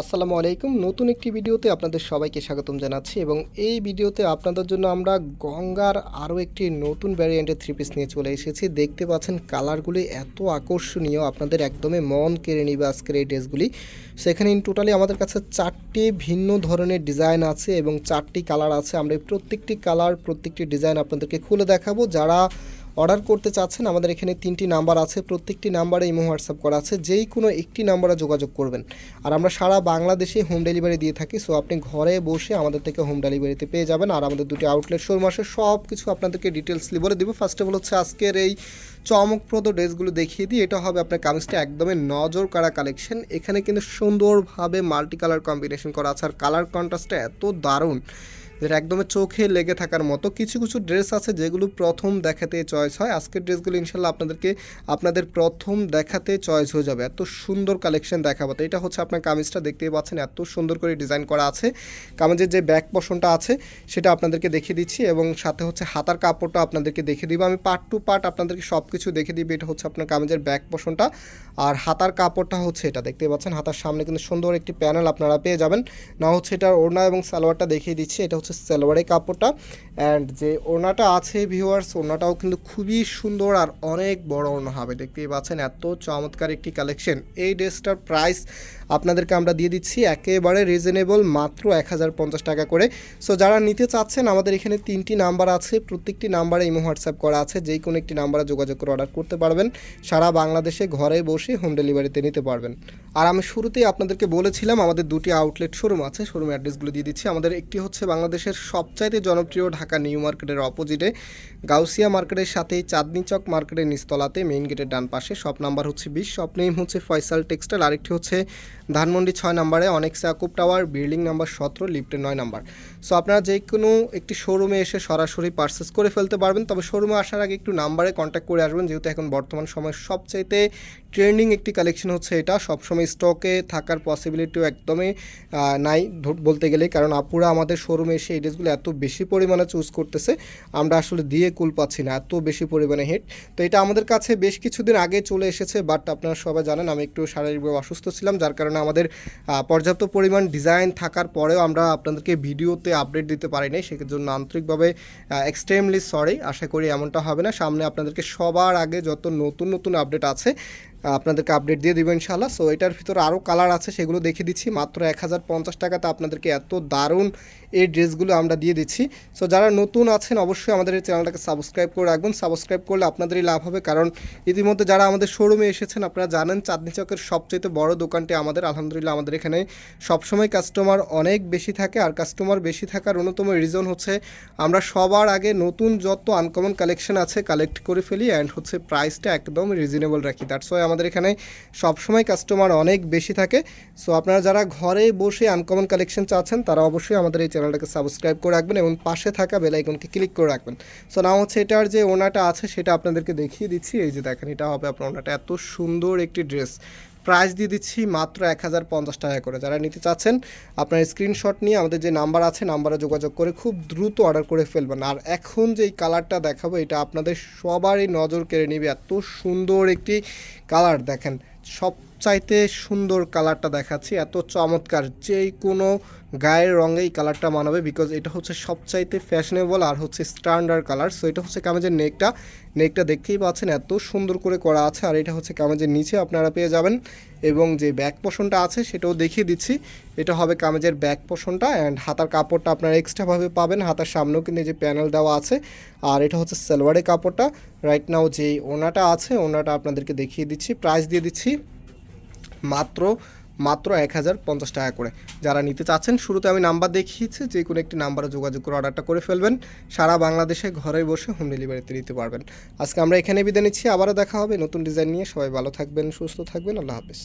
আসসালামু আলাইকুম। নতুন একটি ভিডিওতে আপনাদের সবাইকে স্বাগতম জানাচ্ছি এবং এই ভিডিওতে আপনাদের জন্য আমরা গঙ্গার আরও একটি নতুন ভ্যারিয়েন্টের থ্রি পিস নিয়ে চলে এসেছি। দেখতে পাচ্ছেন কালারগুলি এত আকর্ষণীয়, আপনাদের একদমই মন কেড়ে নিবে আজকের এই ড্রেসগুলি। সেখানে ইন টোটালি আমাদের কাছে চারটি ভিন্ন ধরনের ডিজাইন আছে এবং চারটি কালার আছে। আমরা প্রত্যেকটি কালার প্রত্যেকটি ডিজাইন আপনাদেরকে খুলে দেখাবো। যারা অর্ডার করতে চাচ্ছেন, আমাদের এখানে তিনটি নাম্বার আছে, প্রত্যেকটি নাম্বারে ইমো হোয়াটসঅ্যাপ করা আছে, যেই কোনো একটি নাম্বারে যোগাযোগ করবেন। আর আমরা সারা বাংলাদেশে হোম ডেলিভারি দিয়ে থাকি, সো আপনি ঘরে বসে আমাদের থেকে হোম ডেলিভারিতে পেয়ে যাবেন। আর আমাদের দুটি আউটলেট শোরুম আসে সব কিছু আপনাদেরকে ডিটেলসলি বলে দিব। ফার্স্ট অফ অল হচ্ছে আজকের এই চমকপ্রদ ড্রেসগুলো দেখিয়ে দিই, এটা হবে আপনার কামিজটা একদমই নজর কাড়া কালেকশন। এখানে কিন্তু সুন্দরভাবে মাল্টি কালার কম্বিনেশন করা আছে, আর কালার কন্ট্রাস্টটা এত দারুণ। যেটা একদমই চোখে লেগে থাকার মতো কিছু কিছু ড্রেস আছে যেগুলো প্রথম দেখাতে চয়েস হয়। আজকের ড্রেসগুলো ইনশাল্লাহ আপনাদেরকে, আপনাদের প্রথম দেখাতে চয়েস হয়ে যাবে। এত সুন্দর কালেকশন দেখাবো। তো এটা হচ্ছে আপনার কামিজটা, দেখতেই পাচ্ছেন এত সুন্দর করে ডিজাইন করা আছে। কামিজের যে ব্যাক পশনটা আছে, সেটা আপনাদেরকে দেখিয়ে দিচ্ছি এবং সাথে হচ্ছে হাতার কাপড়টা আপনাদেরকে দেখে দিব। আমি পার্ট টু পার্ট আপনাদেরকে সব কিছু দেখে দিবি। এটা হচ্ছে আপনার কামিজের ব্যাক পশনটা আর হাতার কাপড়টা হচ্ছে এটা দেখতে পাচ্ছেন। হাতার সামনে কিন্তু সুন্দর একটি প্যানেল আপনারা পেয়ে যাবেন। না হচ্ছে এটার ওড়না এবং সালোয়ারটা দেখিয়ে দিচ্ছি। এটা হচ্ছে সালোয়ারের কাপড়টা অ্যান্ড যে ওড়নাটা আছে ভিউয়ার্স ওড়নাটাও কিন্তু খুবই সুন্দর আর অনেক বড় ওড়না হবে। দেখতেই পাচ্ছেন এত চমৎকার একটি কালেকশন এই ড্রেসটার প্রাইস আপনাদেরকে আমরা দিয়ে দিচ্ছি একেবারে রিজনেবল মাত্র এক হাজার পঞ্চাশ টাকা করে। সো যারা নিতে চাচ্ছেন, আমাদের এখানে তিনটি নাম্বার আছে, প্রত্যেকটি নাম্বারে ইমো হোয়াটসঅ্যাপ করা আছে যেই কোনো একটি নাম্বারে যোগাযোগ করে অর্ডার করতে পারবেন। সারা বাংলাদেশে ঘরে বসে হোম ডেলিভারিতে নিতে পারবেন। আর আমি শুরুতেই আপনাদেরকে বলেছিলাম, আমাদের দুটি আউটলেট শোরুম আছে শোরুম অ্যাড্রেসগুলো দিয়ে দিচ্ছি। আমাদের একটি হচ্ছে বাংলাদেশের সবচাইতে জনপ্রিয় ঢাকা নিউ মার্কেটের অপোজিটে গাউসিয়া মার্কেটের সাথেই চাঁদনি চক মার্কেটের নিস্তলাতে মেইন গেটের ডান পাশে। শপ নাম্বার হচ্ছে বিশ, শপ নেম হচ্ছে ফয়সাল টেক্সটাইল। আরেকটি হচ্ছে ধানমন্ডি ছয় নাম্বারে অনেক সাকুব টাওয়ার, বিল্ডিং নাম্বার সতেরো, লিফটের নয় নাম্বার। সো আপনারা যে কোনো একটি শোরুমে এসে সরাসরি পারচেস করে ফেলতে পারবেন। তবে শোরুমে আসার আগে একটু নাম্বারে কন্ট্যাক্ট করে আসবেন, যেহেতু এখন বর্তমান সময় সবচাইতে ট্রেন্ডিং একটি কালেকশন হচ্ছে এটা। সবসময় স্টকে থাকার পসিবিলিটিও একদমই নাই বলতে গেলে। কারণ আপুরা আমাদের শোরুমে এসে এই ড্রেসগুলো এত বেশি পরিমাণে চুজ করতেছে, আমরা আসলে দিয়ে কুল পাচ্ছি না। এত বেশি পরিমাণে হিট তো এটা আমাদের কাছে বেশ কিছুদিন আগে চলে এসেছে বাট আপনারা সবাই জানেন, আমি একটু শারীরিকভাবে অসুস্থ ছিলাম, যার কারণে আমাদের পর্যাপ্ত পরিমাণ ডিজাইন থাকার পরেও আমরা আপনাদেরকে ভিডিওতে আপডেট দিতে পারি নাই সেজন্য আন্তরিকভাবে এক্সট্রিমলি সরি আশা করি এমনটা হবে না। সামনে আপনাদেরকে সবার আগে যত নতুন নতুন আপডেট আছে আপনাদেরকে আপডেট দিয়ে দেবো ইনশাল্লাহ সো এটার ভিতরে আরও কালার আছে, সেগুলো দেখিয়ে দিচ্ছি। মাত্র এক হাজার পঞ্চাশ টাকাতে আপনাদেরকে এত দারুণ এই ড্রেসগুলো আমরা দিয়ে দিচ্ছি। সো যারা নতুন আছেন, অবশ্যই আমাদের এই চ্যানেলটাকে সাবস্ক্রাইব করে রাখবেন। সাবস্ক্রাইব করলে আপনাদেরই লাভ হবে, কারণ ইতিমধ্যে যারা আমাদের শোরুমে এসেছেন, আপনারা জানেন চাঁদনি চকের সবচেয়ে বড় দোকানটি আমাদের, আলহামদুলিল্লাহ আমাদের এখানে সবসময় কাস্টমার অনেক বেশি থাকে। আর কাস্টমার বেশি থাকার অন্যতম রিজন হচ্ছে, আমরা সবার আগে নতুন যত আনকমন কালেকশন আছে কালেক্ট করে ফেলি। অ্যান্ড হচ্ছে প্রাইসটা একদম রিজনেবল রাখি। দ্যাটস ওয়াই আমাদের এখানে সবসময় কাস্টমার অনেক বেশি থাকে। সো আপনারা যারা ঘরে বসে আনকমন কালেকশন চাচ্ছেন, তারা অবশ্যই আমাদের এই চ্যানেলটাকে সাবস্ক্রাইব করে রাখবেন এবং পাশে থাকা বেলাইকনকে ক্লিক করে রাখবেন। সো নাও হচ্ছে এটার যে ওনাটা আছে, সেটা আপনাদেরকে দেখিয়ে দিচ্ছি। এই যে দেখেন, এটা হবে আপনার ওনাটা। এত সুন্দর একটি ড্রেস প্রাইস দিয়ে দিচ্ছি মাত্র এক হাজার পঞ্চাশ টাকা করে। যারা নিতে চাচ্ছেন, আপনার স্ক্রিনশট নিয়ে আমাদের যে নাম্বার আছে নাম্বারে যোগাযোগ করে খুব দ্রুত অর্ডার করে ফেলবেন। আর এখন যে কালারটা দেখাবো, এটা আপনাদের সবারই নজর কেড়ে নিবে। এত সুন্দর একটি কালার দেখেন সবচাইতে সুন্দর কালারটা দেখাচ্ছি, এত চমৎকার। যেই কোনো গায়ের রঙে এই কালারটা মানাবে বিকজ এটা হচ্ছে সবচাইতে ফ্যাশনেবল আর হচ্ছে স্ট্যান্ডার্ড কালার সো এটা হচ্ছে কামেজের নেকটা। নেকটা দেখতেই পাচ্ছেন, এত সুন্দর করে করা আছে, আর এটা হচ্ছে কামেজের নিচে আপনারা পেয়ে যাবেন। এবং যে ব্যাক পোষণটা আছে, সেটাও দেখিয়ে দিচ্ছি। এটা হবে কামেজের ব্যাক পোষণটা অ্যান্ড হাতার কাপড়টা আপনারা এক্সট্রাভাবে পাবেন। হাতার সামনেও কিন্তু যে প্যানেল দেওয়া আছে। আর এটা হচ্ছে সালোয়ারের কাপড়টা। রাইট নাও যে ওনাটা আছে, ওনাটা আপনাদেরকে দেখিয়ে দিচ্ছি। প্রাইস দিয়ে দিচ্ছি মাত্র মাত্র এক হাজার পঞ্চাশ টাকা করে। যারা নিতে চাচ্ছেন, শুরুতে আমি নাম্বার দেখিয়েছি, যে কোনো একটি নাম্বারে যোগাযোগ করে অর্ডারটা করে ফেলবেন। সারা বাংলাদেশে ঘরে বসে হোম ডেলিভারিতে নিতে পারবেন। আজকে আমরা এখানে বিদায় নিচ্ছি, আবারও দেখা হবে নতুন ডিজাইন নিয়ে। সবাই ভালো থাকবেন, সুস্থ থাকবেন, আল্লাহ হাফিজ।